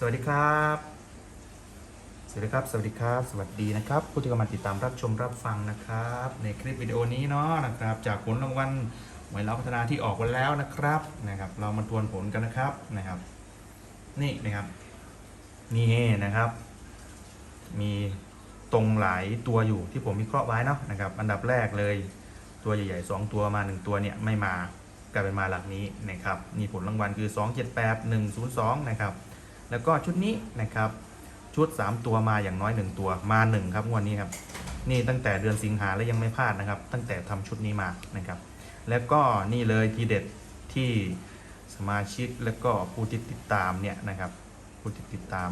สวัสดีครับ สวัสดีครับ สวัสดีครับ สวัสดีนะครับ ผู้ที่กำลังติดตามรับชมรับฟังนะครับ ในคลิปวิดีโอนี้เนาะนะครับ จากผลรางวัลหวยเราพัฒนาที่ออกมาแล้วนะครับนะครับ เรามาทวนผลกันนะครับนะครับ นี่นะครับนี่นะครับ มีตรงหลายตัวอยู่ที่ผมวิเคราะห์ไว้เนาะนะครับ อันดับแรกเลยตัวใหญ่ๆ2ตัวมา 1 ตัวเนี่ยไม่มากลายเป็นมาหลักนี้นะครับนี่ผลรางวัลคือ 278 102 นะครับ แล้วก็ชุดนี้นะครับ ชุด 3 ตัวมาอย่างน้อย 1 ตัวมา 1 ครับงวดนี้ครับ นี่ตั้งแต่เดือนสิงหาแล้วยังไม่พลาดนะครับ ตั้งแต่ทำชุดนี้มานะครับ แล้วก็นี่เลยทีเด็ดที่สมาชิกแล้วก็ผู้ที่ติดตามเนี่ยนะครับ ผู้ที่ติดตาม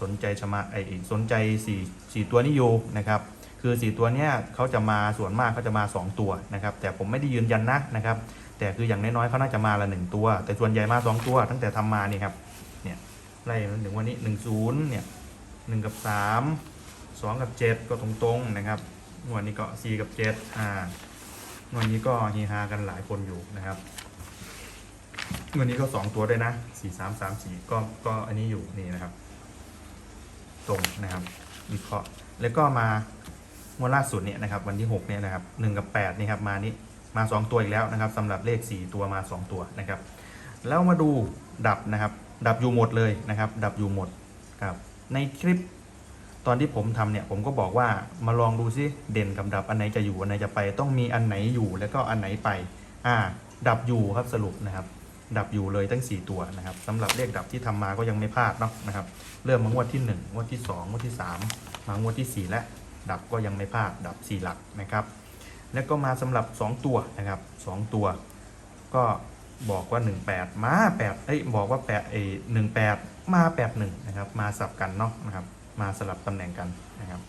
สนใจชมาไอสนใจ4 4ตัวนี้อยู่นะครับคือ 4 ตัวเนี้ยเขาจะมาส่วนมากเขาจะมา 2 ตัวนะครับ แต่ผมไม่ได้ยืนยันนะนะครับ แต่คืออย่างน้อยๆเขาน่าจะมาละหนึ่งตัว แต่ส่วนใหญ่มา 2 ตัว ตั้งแต่ทำมานี่ครับ ไล่มาถึงวันนี้1 0เนี่ย1กับ3 2กับ7ก็ตรงๆนะครับงวดนี้ก็4กับ7อ่างวดนี้ก็เฮฮากันหลายคนอยู่นะครับงวดนี้ก็2ตัวด้วยนะ4 3 3 4ก็ก็อันนี้อยู่นี่นะครับ ตรงนะครับวิเคราะห์แล้วก็มางวดล่าสุดเนี่ยนะครับ วันที่6เนี่ยนะครับ1กับ8นี่ครับมานี้มา2ตัวอีกแล้วนะครับสำหรับเลข4ตัวมา2ตัวนะครับ แล้วมาดูดับนะครับ ดับอยู่หมดเลยนะครับ ดับอยู่หมดครับในคลิปตอนที่ผมทำเนี่ยผมก็บอกว่ามาลองดูซิเด่นกับดับอันไหนจะอยู่อันไหนจะไป ต้องมีอันไหนอยู่แล้วก็อันไหนไปอ่าดับอยู่ครับสรุปนะครับ ดับอยู่เลยทั้ง 4 ตัวนะครับสำหรับเลขดับที่ทำมาก็ยังไม่พลาดเนาะนะครับเริ่มมางวดที่ 1 งวดที่ 2 งวดที่ 3 มางวดที่ 4 และดับก็ยังไม่พลาดดับ 4 หลักนะครับ แล้วก็มาสำหรับ 2 ตัวนะครับ 2 ตัว ก็ บอกว่า 18 มา8เอ้ยบอกว่า8เอ้18 มา 81 นะครับ มาสับกันเนาะนะครับ มาสลับตำแหน่งกันนะครับ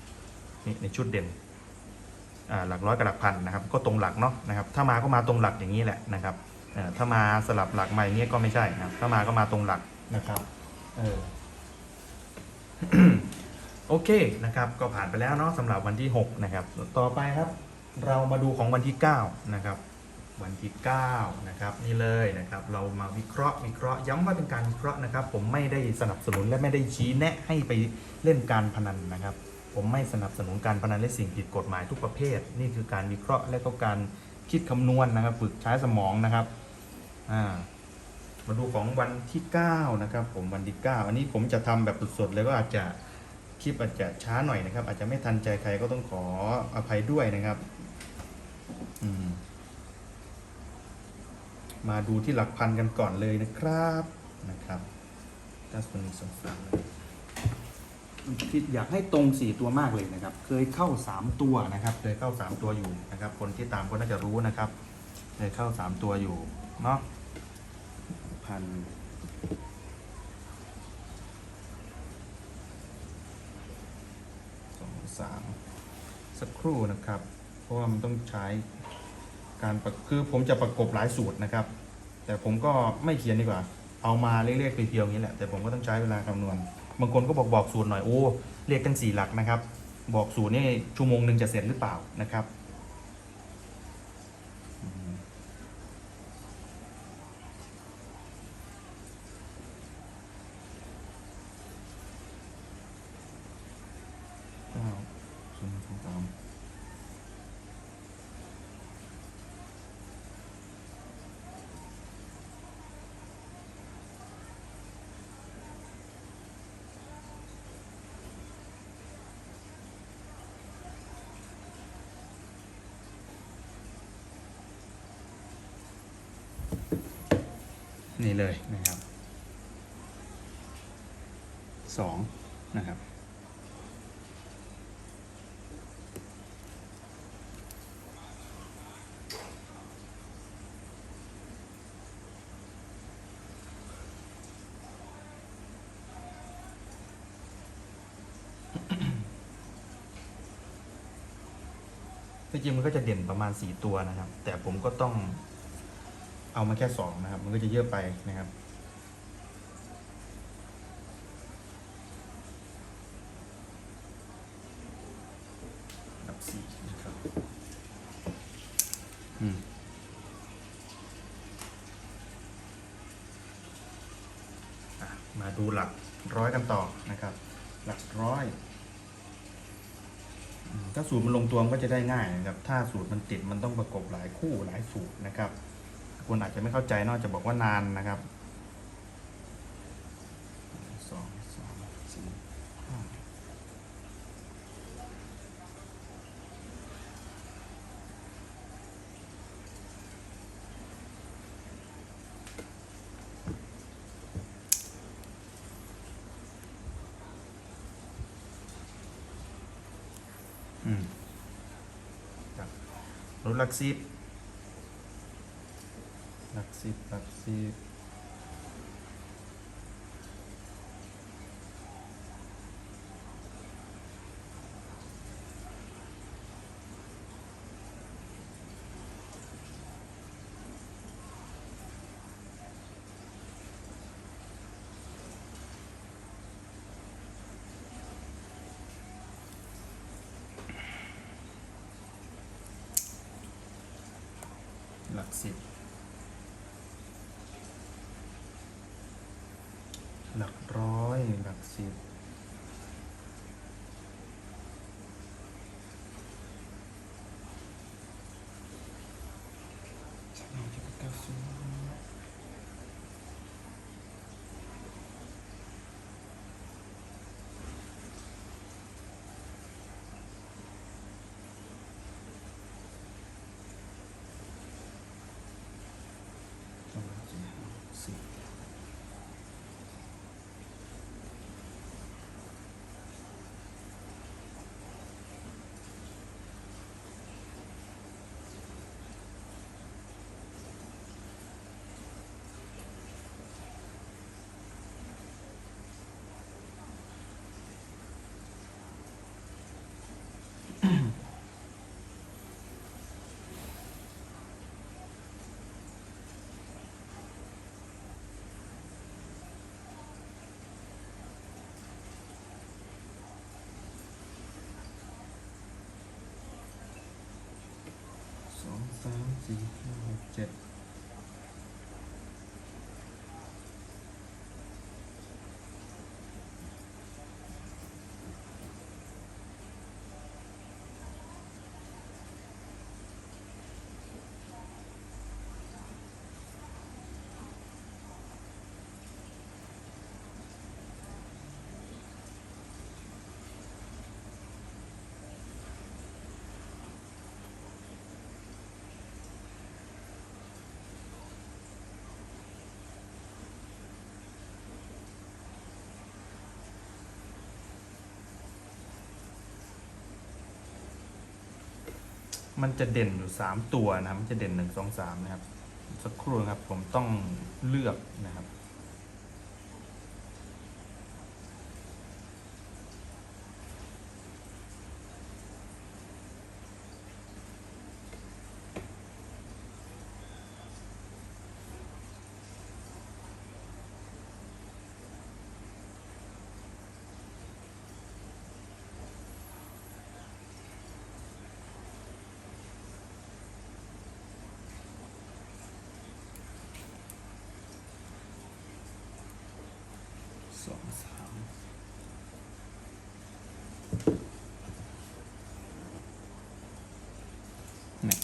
นี่ในชุดเด่นหลักร้อยกับหลักพันนะครับ ก็ตรงหลักเนาะนะครับ ถ้ามาก็มาตรงหลักอย่างนี้แหละนะครับถ้ามาสลับหลักใหม่เนี้ยก็ไม่ใช่นะครับ ถ้ามาก็มาตรงหลักนะครับเออโอเคนะครับ ก็ผ่านไปแล้วเนาะสำหรับวันที่ 6 นะครับ ต่อไปครับ เรามาดูของวันที่ 9 นะครับ วันที่ 9 นะครับ นี่เลยนะครับ เรามาวิเคราะห์วิเคราะห์ย้ำว่าเป็นการวิเคราะห์นะครับ ผมไม่ได้สนับสนุนและไม่ได้ชี้แนะให้ไปเล่นการพนันนะครับ ผมไม่สนับสนุนการพนันและสิ่งผิดกฎหมายทุกประเภท นี่คือการวิเคราะห์และก็การคิดคำนวณนะครับ ฝึกใช้สมองนะครับอ่ามาดูของวันที่ 9 นะครับ ผมวันที่ 9 อันนี้ผมจะทำแบบสดๆเลยก็อาจจะคลิปอาจจะช้าหน่อยนะครับ อาจจะไม่ทันใจใครก็ต้องขออภัยด้วยนะครับ อืม มาดูที่หลักพันกันก่อนเลยนะครับนะครับถ้าส่วนนี้สงสารเลยคิดอยากให้ตรง4ตัวมากเลยนะครับ เคยเข้า3ตัวนะครับ เคยเข้า3ตัวอยู่นะครับ คนที่ตามก็น่าจะรู้นะครับ เคยเข้า3ตัวอยู่เนาะพันสองสามสักครู่นะครับ เพราะว่ามันต้องใช้ การประคือผมจะประกบหลายสูตรนะครับ แต่ผมก็ไม่เขียนดีกว่า เอามาเรียกๆเพียวๆอย่างนี้แหละแต่ผมก็ต้องใช้เวลาคำนวณ บางคนก็บอกบอกสูตรหน่อยโอ้เรียกกันสี่หลักนะครับ บอกสูตรนี่ชั่วโมงหนึ่งจะเสร็จหรือเปล่านะครับอืม เก้าศูนย์สองสาม นี่เลยนะครับสองนะครับที่จริงมันก็จะเด่นประมาณ 4 ตัวนะครับ แต่ผมก็ต้อง เอามาแค่2นะครับ มันก็จะเยอะไปนะครับ ดับสี่นะครับ อืมมาดูหลักร้อยกันต่อนะครับ หลักร้อยถ้าสูตรมันลงตัวมันก็จะได้ง่ายนะครับ ถ้าสูตรมันติดมันต้องประกบหลายคู่หลายสูตรนะครับ คนอาจจะไม่เข้าใจนอกจะบอกว่านานนะครับสองสามสี่ห้าอืมครับรถลักสิบ หลักสิบหลักสิบหลักสิบ หลักร้อย หลักสิบสี่ องสี่ห้ มันจะเด่นอยู่สามตัวนะครับ มันจะเด่นหนึ่งสองสามนะครับ สักครู่นะครับ ผมต้องเลือกนะครับ สองสามนี่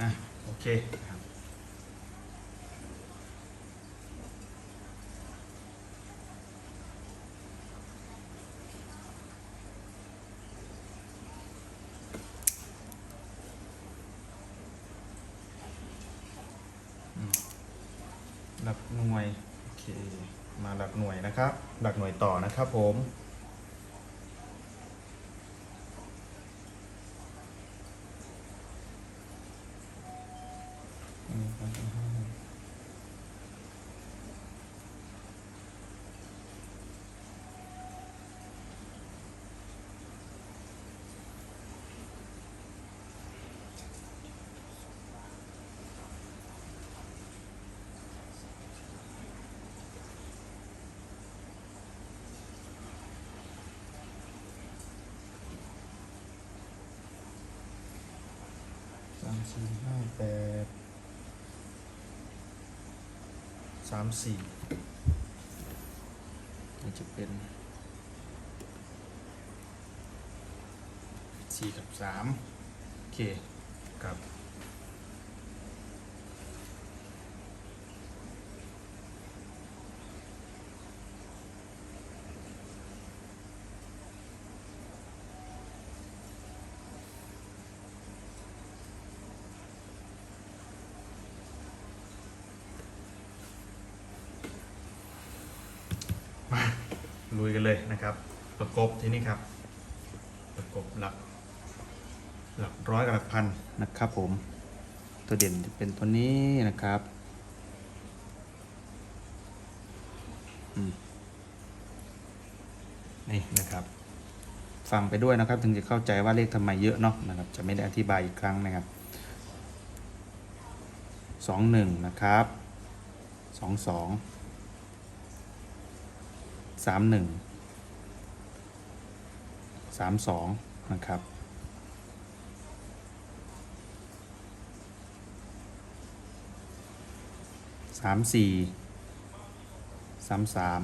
อะ โอเคครับหลักหน่วย โอเค มาหลักหน่วยนะครับ หลักหน่วย ต่อนะครับผม สี่ห้าแปดสามสี่นี่จะเป็นสี่กับสามโอเคครับ ลุยกันเลยนะครับ ประกบที่นี่ครับ ประกบหลัก หลักร้อยกับหลักพันนะครับผม ตัวเด่นจะเป็นตัวนี้นะครับนี่นะครับฟังไปด้วยนะครับ ถึงจะเข้าใจว่าเลขทำไมเยอะเนาะนะครับ จะไม่ได้อธิบายอีกครั้งนะครับสองหนึ่งนะครับสองสอง สามหนึ่งสามสองนะครับ สามสี่ สามสาม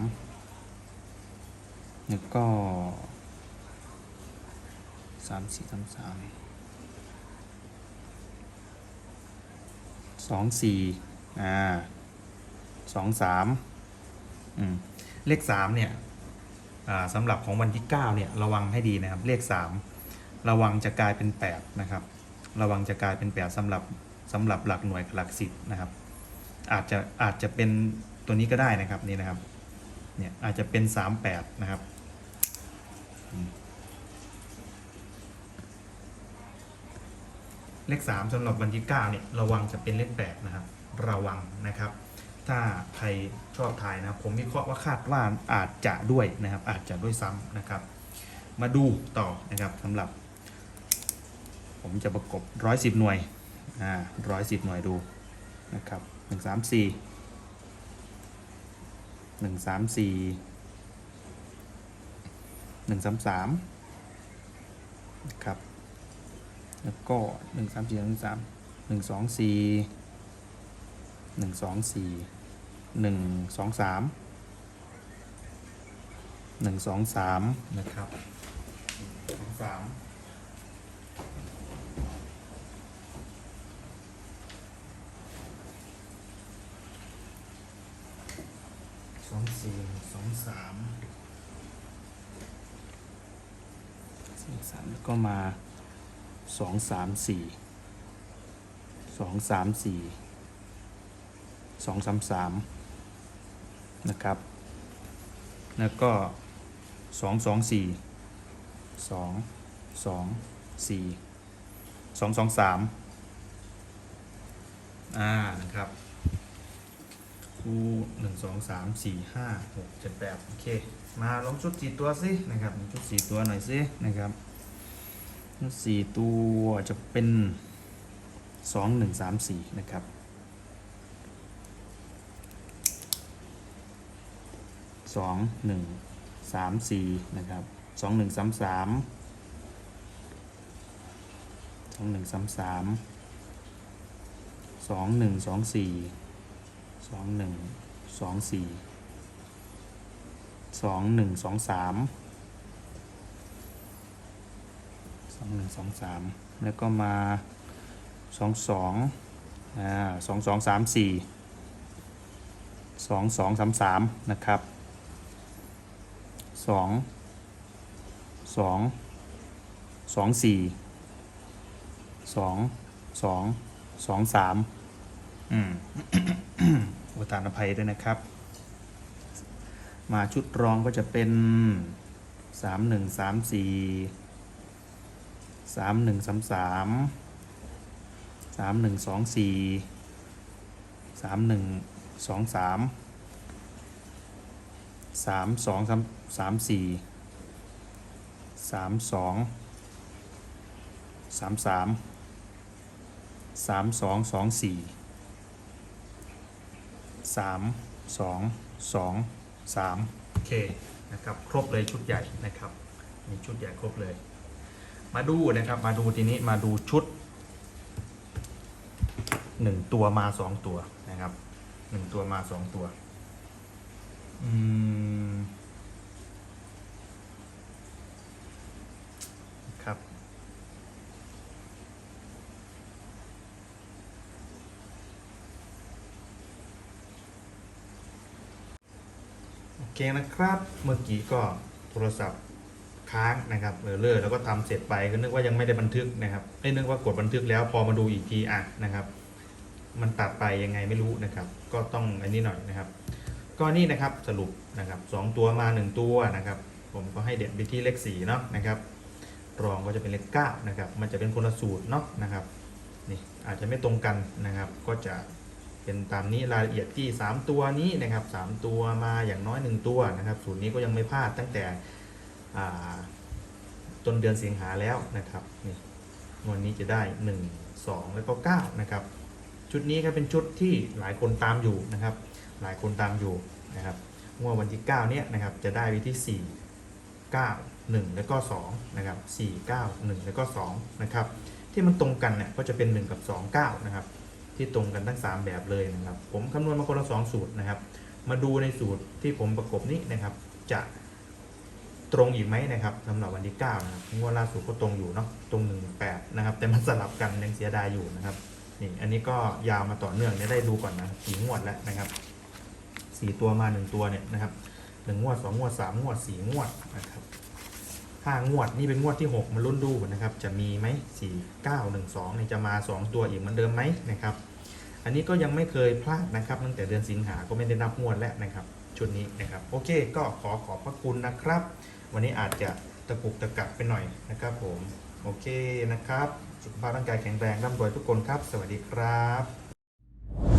แล้วก็สามสี่สามสามสองสี่อ่าสองสามอืม เลขสามเนี่ยสำหรับของวันที่ 9 เนี่ย ระวังให้ดีนะครับ เลข 3 ระวังจะกลายเป็น 8 นะครับ ระวังจะกลายเป็น 8สำหรับสำหรับหลักหน่วยกับหลักสิบนะครับ อาจจะอาจจะเป็นตัวนี้ก็ได้นะครับนี่นะครับ เนี่ยอาจจะเป็น 38 นะครับ เลข 3สำหรับวันที่ 9 เนี่ย ระวังจะเป็นเลข 8 นะครับ ระวังนะครับ ถ้าใคร ชอบถ่ายนะผมวิเคราะห์ว่าคาดว่าอาจจะด้วยนะครับ อาจจะด้วยซ้ำนะครับ มาดูต่อนะครับสำหรับ ผมจะประกบร้อยสิบหน่วยอ่าร้อยสิบหน่วยดูนะครับหนึ่งสามสี่หนึ่งสามสี่หนึ่งสามสามนะครับแล้วก็หนึ่งสามสี่หนึ่งสามหนึ่งสองสี่หนึ่งสองสี่ หนึ่งสองสามหนึ่งสองสามนะครับสองสามสองสี่สองสามสี่สามแล้วก็มาสองสามสี่สองสามสี่สองสามสาม นะครับ แล้วก็สองสองสี่สองสองสี่สองสองสามอ่านะครับคู่หนึ่งสองสามสี่ห้าหกเจ็ดแปดโอเค มาลองชุดสี่ตัวสินะครับชุดสี่ตัวหน่อยสินะครับชุดสี่ตัวจะเป็นสองหนึ่งสามสี่นะครับ สองหนึ่งสามสี่นะครับสองหนึ่งสามสามสองหนึ่งสามสามสองหนึ่งสองสี่สองหนึ่งสองสี่สองหนึ่งสองสามสองหนึ่งสองสามแล้วก็มาสองสองอ่าสองสองสามสี่สองสองสามสามนะครับ สองสองสองสี่สองสองสองสามอืมอุทานอภัยด้วยนะครับ มาชุดรองก็จะเป็นสามหนึ่งสามสี่สามหนึ่งสามสามสามหนึ่งสองสี่สามหนึ่งสองสาม สามสองสามสามสี่สามสองสามสามสามสองสองสี่สามสองสองสามโอเคนะครับครบเลยชุดใหญ่นะครับมีชุดใหญ่ครบเลย มาดูนะครับมาดูทีนี้มาดูชุดหนึ่งตัวมาสองตัวนะครับหนึ่งตัวมาสองตัว อืม ครับ โอเคนะครับ เมื่อกี้ก็โทรศัพท์ค้างนะครับเออเลอร์แล้วก็ทำเสร็จไปก็นึกว่ายังไม่ได้บันทึกนะครับไม่นึกว่ากดบันทึกแล้วพอมาดูอีกทีอะนะครับ มันตัดไปยังไงไม่รู้นะครับ ก็ต้องอันนี้หน่อยนะครับ ก็นี่นะครับสรุปนะครับสองตัวมาหนึ่งตัวนะครับ ผมก็ให้เด่นไปที่เลขสี่เนาะนะครับรองก็จะเป็นเลขเก้านะครับมันจะเป็นคนละสูตรเนาะนะครับนี่อาจจะไม่ตรงกันนะครับ ก็จะเป็นตามนี้รายละเอียดที่ 3 ตัวนี้นะครับ 3 ตัวมาอย่างน้อย 1 ตัวนะครับสูตรนี้ก็ยังไม่พลาดตั้งแต่ต้นเดือนสิงหาแล้วนะครับนี่งวันนี้จะได้ 1 2 แล้วก็9นะครับ ชุดนี้ก็เป็นชุดที่หลายคนตามอยู่นะครับ หลายคนตามอยู่นะครับงวดวันที่9เนี่ยนะครับจะได้ไปที่ 4 9 1 แล้วก็2นะครับ4 9 1 แล้วก็2นะครับที่มันตรงกันเนี่ยก็จะเป็น 1 กับ 2 9นะครับที่ตรงกันทั้ง 3 แบบเลยนะครับ ผมคำนวณมาคนละ2สูตรนะครับ มาดูในสูตรที่ผมประกบนี้นะครับ จะตรงอีกไหมนะครับสำหรับวันที่9นะครับงวดล่าสุดก็ตรงอยู่เนาะตรง 1 8นะครับแต่มันสลับกันยังเสียดายอยู่นะครับ นี่อันนี้ก็ยาวมาต่อเนื่องเนี่ยได้ดูก่อนนะสี่งวดแล้วนะครับสี่ตัวมาหนึ่งตัวเนี่ยนะครับหนึ่งงวดสองงวดสามงวดสี่งวดนะครับห้างวดนี่เป็นงวดที่หกมาลุ้นดูนะครับ จะมีไหมสี่เก้าหนึ่งสองเนี่ยจะมาสองตัวอีกเหมือนเดิมไหมนะครับ อันนี้ก็ยังไม่เคยพลาดนะครับตั้งแต่เดือนสิงหาก็ไม่ได้นับงวดแล้วนะครับ ชุดนี้นะครับ โอเคก็ขอขอบพระคุณนะครับ วันนี้อาจจะตะกุกตะกักไปหน่อยนะครับ ผมโอเคนะครับ สุขภาพร่างกายแข็งแรงร่ำรวยทุกคนครับ สวัสดีครับ